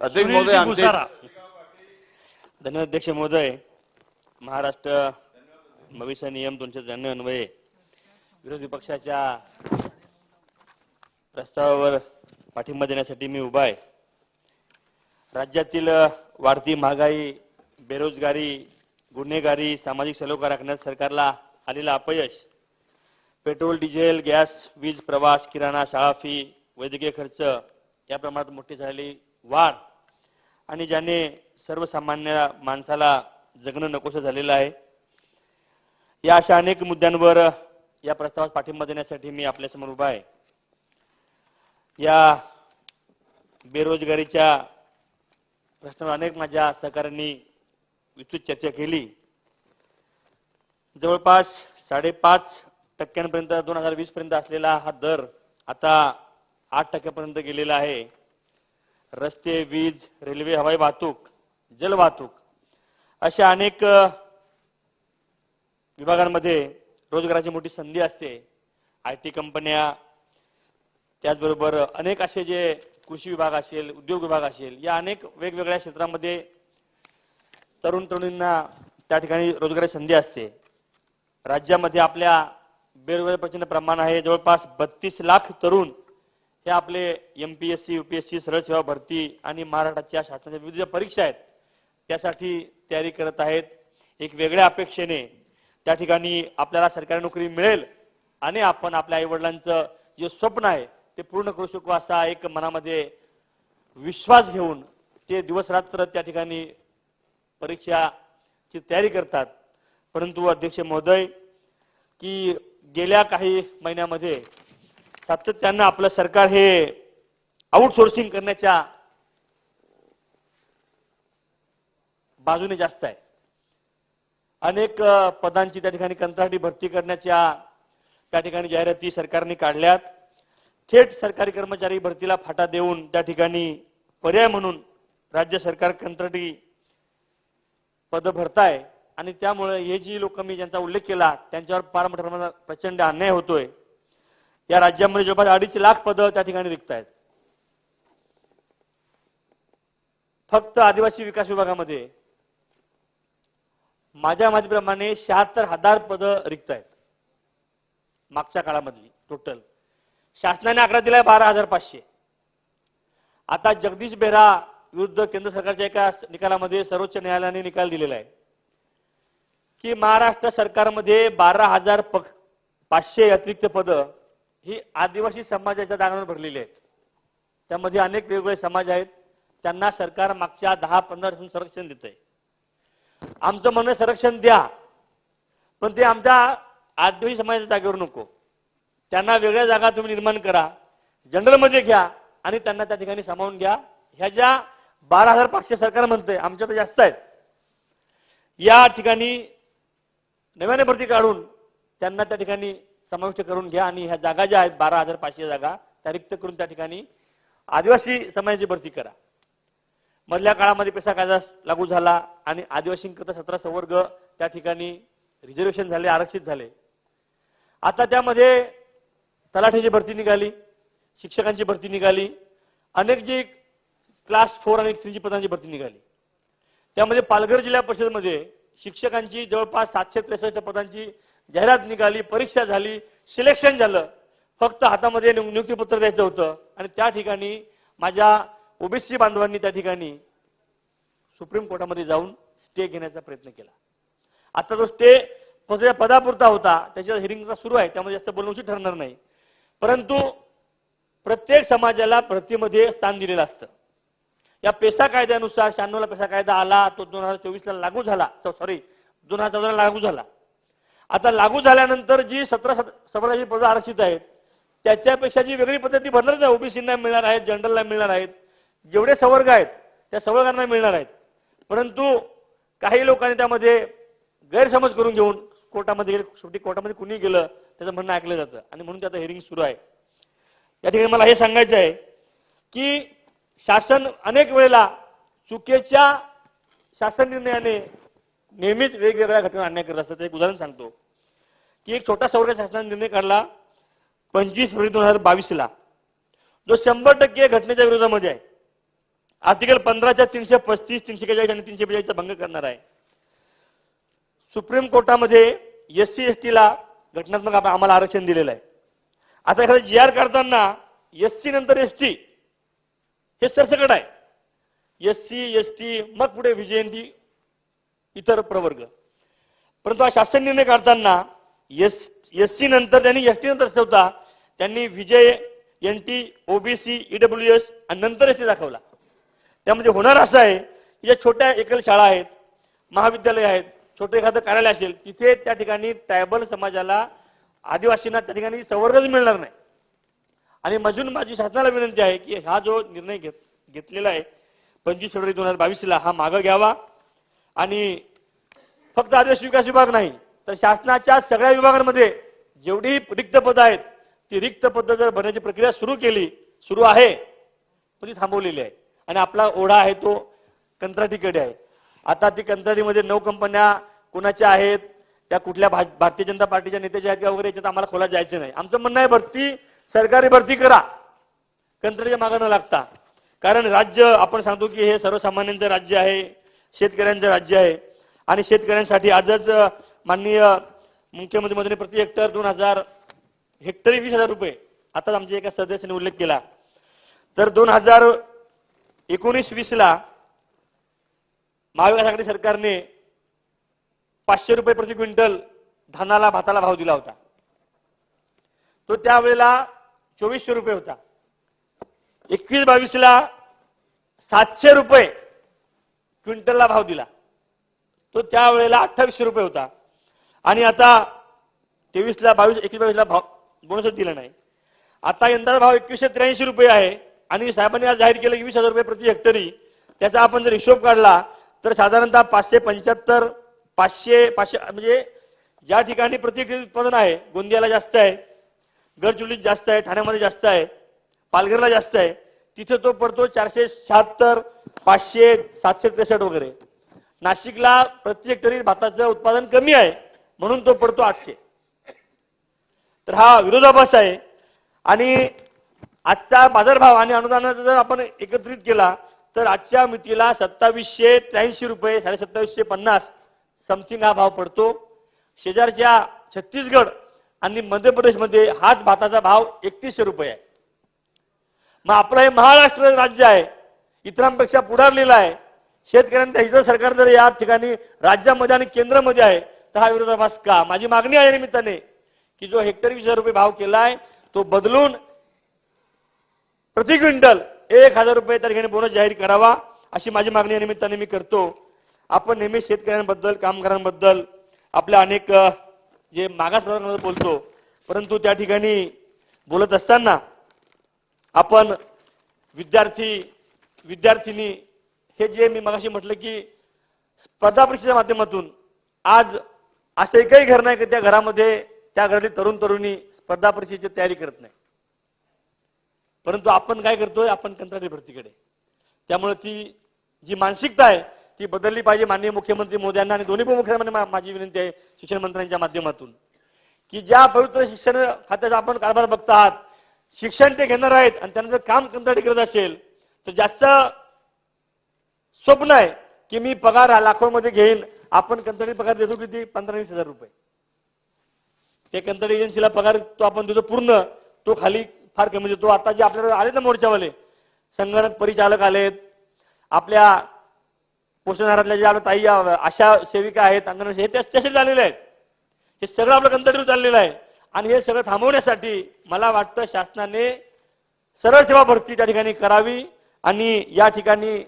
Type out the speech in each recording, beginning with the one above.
अध्यक्ष महोदय आमचे धन्यवाद महाराष्ट्र भविष्य नियम दोनशे त्र्याण्णव अन्वये. विरोधी पक्षाच्या प्रस्तावावर पाठिंबा देण्यासाठी मी उभा आहे. राज्यातील वाढती महागाई बेरोजगारी गुन्हेगारी सामाजिक सलोखा राखण्यात सरकारला आलेलं अपयश पेट्रोल डिझेल गॅस वीज प्रवास किराणा शाळा फी वैद्यकीय खर्च या प्रमाणात मोठी झालेली वाढ आणि ज्याने सर्वसामान्य माणसाला जगणं नकोसं झालेलं आहे. या अशा अनेक मुद्द्यांवर या प्रस्तावास पाठिंबा देण्यासाठी मी आपल्यासमोर उभा आहे. या बेरोजगारीच्या प्रश्नावर अनेक माझ्या सहकाऱ्यांनी विस्तृत चर्चा केली. जवळपास साडेपाच टक्क्यांपर्यंत दोन हजार वीस पर्यंत असलेला हा दर आता आठ टक्क्यापर्यंत गेलेला आहे. रस्ते वीज रेल्वे हवाई वाहतूक जलवाहतूक अशा अनेक विभागांमध्ये रोजगाराची मोठी संधी असते. आय टी कंपन्या त्याचबरोबर अनेक असे जे कृषी विभाग असेल उद्योग विभाग असेल या अनेक वेगवेगळ्या क्षेत्रामध्ये तरुण तरुणींना त्या ठिकाणी रोजगाराची संधी असते. राज्यामध्ये आपल्या बेरोजगारी प्रचंड प्रमाण आहे जवळपास बत्तीस लाख तरुण हे आपले M P S C U P S C सरळ सेवा भरती आणि महाराष्ट्राच्या शासनाच्या विविध परीक्षा आहेत त्यासाठी तयारी करत आहेत. एक वेगळ्या अपेक्षेने त्या ठिकाणी आपल्याला सरकारी नोकरी मिळेल आणि आपण आपल्या आईवडिलांचं जे स्वप्न आहे ते पूर्ण करू शकू असा एक मनामध्ये विश्वास घेऊन ते दिवस रात्र त्या ठिकाणी परीक्षाची तयारी करतात. परंतु अध्यक्ष महोदय की गेल्या काही महिन्यामध्ये सातत्यानं आपलं सरकार हे आउटसोर्सिंग करण्याच्या बाजूने जास्त आहे. अनेक पदांची त्या ठिकाणी कंत्राटी भरती करण्याच्या त्या ठिकाणी जाहिराती सरकारने काढल्यात. थेट सरकारी कर्मचारी भरतीला फाटा देऊन त्या ठिकाणी पर्याय म्हणून राज्य सरकार कंत्राटी पद भरताय आणि त्यामुळे हे जी लोक मी ज्यांचा उल्लेख केला त्यांच्यावर फार मोठ्या प्रमाणात प्रचंड अन्याय होतोय. या राज्यामध्ये जवळपास अडीच लाख पदं त्या ठिकाणी रिक्त आहेत. फक्त आदिवासी विकास विभागामध्ये माझ्या माहितीप्रमाणे शहात्तर हजार पदं रिक्त आहेत. मागच्या काळामधली टोटल शासनाने आकडा दिलाय बारा हजार पाचशे. आता जगदीश बेहरा विरुद्ध केंद्र सरकारच्या एका निकालामध्ये सर्वोच्च न्यायालयाने निकाल दिलेला आहे. की महाराष्ट्र सरकारमध्ये बारा हजार पक- पाचशे अतिरिक्त पद ही आदिवासी समाजाच्या जागांवर भरलेली आहेत. त्यामध्ये अनेक वेगवेगळे समाज आहेत. त्यांना सरकार मागच्या दहा पंधरा वर्षांपासून संरक्षण देत आहे आमचं म्हणणं संरक्षण द्या. पण ते आमच्या आदिवासी समाजाच्या जागेवर नको. त्यांना वेगळ्या जागा तुम्ही निर्माण करा जनरलमध्ये घ्या आणि त्यांना त्या ठिकाणी सामावून घ्या. ह्या ज्या बारा हजार पाचशे सरकार म्हणतंय आमच्या तर जास्त आहेत. या ठिकाणी नव्याने भरती काढून त्यांना त्या ठिकाणी समाविष्ट करून घ्या आणि ह्या जागा ज्या आहेत बारा हजार पाचशे जागा त्या रिक्त करून त्या ठिकाणी आदिवासी समाजाची भरती करा. मधल्या काळामध्ये पेसा कायदा लागू झाला आणि आदिवासींकरता सतरा संवर्ग त्या ठिकाणी रिझर्वेशन झाले आरक्षित झाले. आता त्यामध्ये तलाठ्याची भरती निघाली शिक्षकांची भरती निघाली अनेक जी क्लास फोर आणि थ्रीची पदांची भरती निघाली. त्यामध्ये पालघर जिल्हा परिषदमध्ये शिक्षकांची जवळपास सातशे त्रेसष्ट पदांची जाहिरात निघाली परीक्षा झाली सिलेक्शन झालं फक्त हातामध्ये नियु- नियुक्तीपत्र द्यायचं होतं. आणि त्या ठिकाणी माझ्या ओबीसी बांधवांनी त्या ठिकाणी सुप्रीम कोर्टामध्ये जाऊन स्टे घेण्याचा प्रयत्न केला. आता तो स्टे पदापुरता होता त्याच्या हिरिंगचा सुरू आहे त्यामध्ये जास्त बोलणं उचित ठरणार नाही. परंतु प्रत्येक समाजाला प्रतिमध्ये स्थान दिलेलं असतं. या पेसा कायद्यानुसार शहाण्णवला पेसा कायदा आला तो दोन हजार चोवीसला लागू झाला सॉरी दोन हजार चौदाला लागू झाला. आता लागू झाल्यानंतर जी सतरा सतराची पदं आरक्षित आहेत त्याच्यापेक्षा जी वेगळी पद्धती भरणार आहे. ओबीसींना मिळणार आहेत जनरलला मिळणार आहेत. जेवढे संवर्ग आहेत त्या संवर्गांना मिळणार आहेत. परंतु काही लोकांनी त्यामध्ये गैरसमज करून घेऊन कोर्टामध्ये गेले. शेवटी कोर्टामध्ये कुणी गेलं त्याचं म्हणणं ऐकलं जातं. आणि म्हणून त्याचं हिअरिंग सुरू आहे. या ठिकाणी मला हे सांगायचं आहे की शासन अनेक वेळेला चुकीच्या शासन निर्णयाने नेहमीच वेगवेगळ्या घटना आणण्या करत असतात. एक उदाहरण सांगतो. की एक छोटा सौर शासनाने निर्णय काढला पंचवीस फेब्रुवारी दोन हजार बावीसला. जो शंभर टक्के घटनेच्या विरोधामध्ये आहे. आर्टिकल पंधराच्या तीनशे पस्तीस तीनशे बेचाळीस आणि तीनशे बेचाळीसचा भंग करणार आहे. सुप्रीम कोर्टामध्ये एस सी एस टीला घटनात्मक आम्हाला आरक्षण दिलेलं आहे. आता एखादं जी आर काढताना एस सी नंतर एस टी हे सरसकट आहे. एस सी एस टी मग पुढे व्हीजेएनटी इतर प्रवर्ग. परंतु हा शासन निर्णय काढताना एस एस सी नंतर त्यांनी एस टी नंतर ठेवता त्यांनी V J N T OBC E W S आणि नंतर एस टी दाखवला. त्यामध्ये होणार असं आहे की ज्या छोट्या एकल शाळा आहेत महाविद्यालय आहेत छोटे एखादं कार्यालय असेल तिथे त्या ठिकाणी ट्रायबल समाजाला आदिवासींना त्या ठिकाणी संवर्गच मिळणार नाही. आणि मजून माझी शासनाला विनंती आहे की हा जो निर्णय घेत घेतलेला आहे पंचवीस फेब्रुवारी दोन हजार बावीसला हा मागं घ्यावा. आणि फक्त आदिवासी विकास विभाग नाही तर शासनाच्या सगळ्या विभागांमध्ये जेवढी रिक्त पदं आहेत ती रिक्त पदं जर भरण्याची प्रक्रिया सुरू केली सुरू आहे पण ती थांबवलेली आहे. आणि आपला ओढा आहे तो कंत्राटीकडे आहे. आता ती कंत्राटीमध्ये नऊ कंपन्या कोणाच्या आहेत त्या कुठल्या भा- भारतीय जनता पार्टीच्या नेत्याच्या आहेत का वगैरे याच्यात आम्हाला खोला जायचं नाही. आमचं म्हणणं आहे भरती सरकारी भरती करा. कंत्राटीच्या मागं न लागता. कारण राज्य आपण सांगतो की हे सर्वसामान्यांचं राज्य आहे शेतकऱ्यांचं राज्य आहे. आणि शेतकऱ्यांसाठी आजच माननीय मुख्यमंत्री मोदींनी प्रति हेक्टर दोन हजार हेक्टरी वीस हजार रुपये. आताच आमच्या एका सदस्याने उल्लेख केला. तर दोन हजार एकोणीस वीस ला महाविकास आघाडी सरकारने पाचशे रुपये प्रति क्विंटल धानाला भाताला भाव दिला होता. तो त्यावेळेला चोवीसशे रुपये होता. एकवीस बावीसला सातशे रुपये क्विंटलला भाव दिला. तो त्यावेळेला अठ्ठावीसशे रुपये होता. आणि आता तेवीसला बावीस एकवीस बावीसला भाव बोनसच दिला नाही. आता यंदाचा भाव एकवीसशे त्र्याऐंशी रुपये आहे. आणि साहेबांनी आज जाहीर केलं की वीस हजार रुपये प्रति हेक्टरी. त्याचा आपण जर हिशोब काढला तर साधारणतः पाचशे पंच्याहत्तर पाचशे पाचशे म्हणजे ज्या ठिकाणी प्रति हेक्टरी उत्पादन आहे. गोंदियाला जास्त आहे. गडचिरोलीत जास्त आहे. ठाण्यामध्ये जास्त आहे. पालघरला जास्त आहे. तिथे तो पडतो चारशे शहात्तर पाचशे सातशे त्रेसष्ट वगैरे. नाशिकला प्रति हेक्टरी भाताचं उत्पादन कमी आहे म्हणून तो पडतो आठशे. तर हा विरोधाभास आहे. आणि आजचा बाजारभाव आणि अनुदानाचा जर आपण एकत्रित केला तर आजच्या मितीला सत्तावीसशे त्र्याऐंशी रुपये साडे सत्तावीसशे पन्नास समथिंग हा भाव पडतो. शेजारच्या छत्तीसगड आणि मध्य प्रदेशमध्ये हाच भाताचा भाव एकतीसशे रुपये आहे. मग आपलं हे महाराष्ट्र राज्य आहे इतरांपेक्षा पुढारलेलं आहे. शेतकऱ्यांनी हिचं सरकार जर या ठिकाणी राज्यामध्ये आणि केंद्रामध्ये आहे तर हा विरोधाभास का? माझी मागणी आहे निमित्ताने की जो हेक्टर वीस हजार रुपये भाव केलाय तो बदलून प्रति क्विंटल एक हजार रुपये त्या ठिकाणी बोनस जाहीर करावा अशी माझी मागणी या निमित्ताने मी करतो. आपण नेहमी शेतकऱ्यांबद्दल कामगारांबद्दल आपल्या अनेक जे मागास प्रवर्गाबद्दल बोलतो परंतु त्या ठिकाणी बोलत असताना आपण विद्यार्थी विद्यार्थिनी हे जे मी मगाशी म्हटलं की स्पर्धा परीक्षेच्या माध्यमातून आज असं एकही घर नाही की त्या घरामध्ये त्या घरातील तरुण तरुणी स्पर्धा परीक्षेची तयारी करत नाही. परंतु आपण काय करतोय? आपण कंत्राटी भरतीकडे. त्यामुळे ती जी मानसिकता आहे ती बदलली पाहिजे. माननीय मुख्यमंत्री मोदयांना आणि दोन्ही उपमुख्यमंत्री माझी विनंती आहे शिक्षण मंत्र्यांच्या माध्यमातून. की ज्या पवित्र शिक्षण खात्याचा आपण कारभार बघता आहात शिक्षण ते घेणार आहेत आणि त्यानंतर जर काम कंत्राटी करत असेल तर जास्त स्वप्न आहे की मी पगार हा लाखोमध्ये घेईन. आपण कंत्राटी पगार देतो किती? पंधरा वीस हजार रुपये. त्या कंत्राटी एजन्सीला पगार तो आपण देतो पूर्ण. तो खाली फार कमी म्हणजे देतो आता जे आपल्याकडे आले ना मोर्चावाले संगणक परिचालक आलेत. आपल्या पोषणाहारातल्या ज्या आपल्या ताई अशा आशा सेविका आहेत अंगणवाडी हे त्यासाठी झालेले आहेत. हे सगळं आपलं कंत्राटीवर चाललेलं आहे. आणि हे सगळं थांबवण्यासाठी मला वाटतं शासनाने सरळ सेवा भरती त्या ठिकाणी करावी आणि या ठिकाणी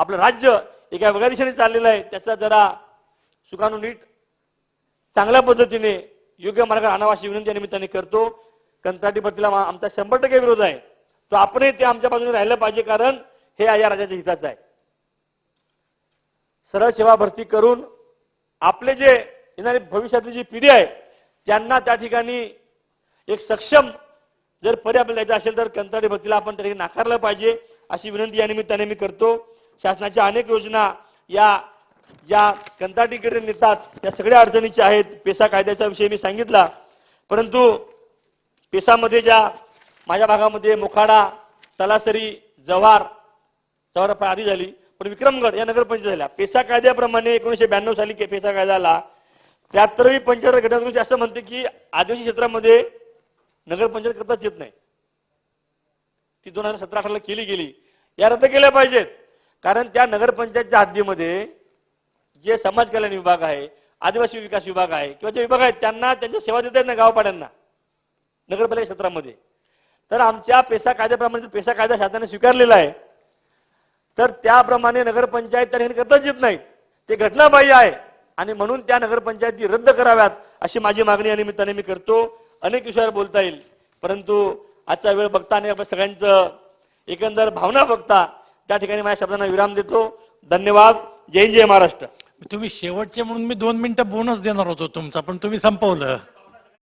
आपलं राज्य एका वेगळ्या दिशेने चाललेलं आहे. त्याचा जरा सुखानू नीट चांगल्या पद्धतीने योग्य मार्गावर आणावा अशी विनंती या निमित्ताने करतो. कंत्राटी भरतीला आमचा शंभर टक्के विरोध आहे. तो आपणही ते आमच्या बाजूने राहिलं पाहिजे कारण हे या राज्याच्या हिताचं आहे. सरळ सेवा भरती करून आपले जे येणारी भविष्यातली जी पिढी आहे त्यांना त्या ठिकाणी एक सक्षम जर पर्याय आपल्याला द्यायचा असेल तर कंत्राटी भरतीला आपण त्या ठिकाणी नाकारलं पाहिजे अशी विनंती या निमित्ताने मी करतो. शासनाच्या अनेक योजना या ज्या कंत्राटीकडे नेतात. त्या सगळ्या अडचणीच्या आहेत. पेसा कायद्याच्या विषयी मी सांगितला. परंतु पेसामध्ये ज्या माझ्या भागामध्ये मोखाडा तलासरी जव्हार जव्हार आधी झाली पण विक्रमगड या नगरपंचायत झाल्या. पेसा कायद्याप्रमाणे एकोणीशे ब्याण्णव साली पेसा कायदा आला. त्र्याहत्तरवी पंचायत घटनादुरुस्ती असं म्हणते की आदिवासी क्षेत्रामध्ये नगरपंचायत करताच येत नाही. ती दोन हजार सतरा अठराला केली गेली. या रद्द केल्या पाहिजेत. कारण त्या नगरपंचायतच्या हद्दीमध्ये जे समाज कल्याण विभाग आहे आदिवासी विकास विभाग आहे किंवा जे विभाग आहेत त्यांना त्यांच्या सेवा देता येत गावपाड्यांना नगरपालिका क्षेत्रामध्ये. तर आमच्या पेसा कायद्याप्रमाणे पेसा कायदा शासनाने स्वीकारलेला आहे तर त्याप्रमाणे नगरपंचायत तर हे करताच येत नाहीत. ते घटनाबाह्य आहे आणि म्हणून त्या नगरपंचायती रद्द कराव्यात अशी माझी मागणी या निमित्ताने मी करतो. अनेक विषयावर बोलता येईल परंतु आजचा वेळ बघता आणि आपण सगळ्यांचं एकंदर भावना बघता त्या ठिकाणी माझ्या शब्दांना विराम देतो. धन्यवाद. जय जय महाराष्ट्र. तुम्ही शेवटचे म्हणून मी दोन मिनिटं बोनस देणार होतो तुमचा पण तुम्ही संपवलं.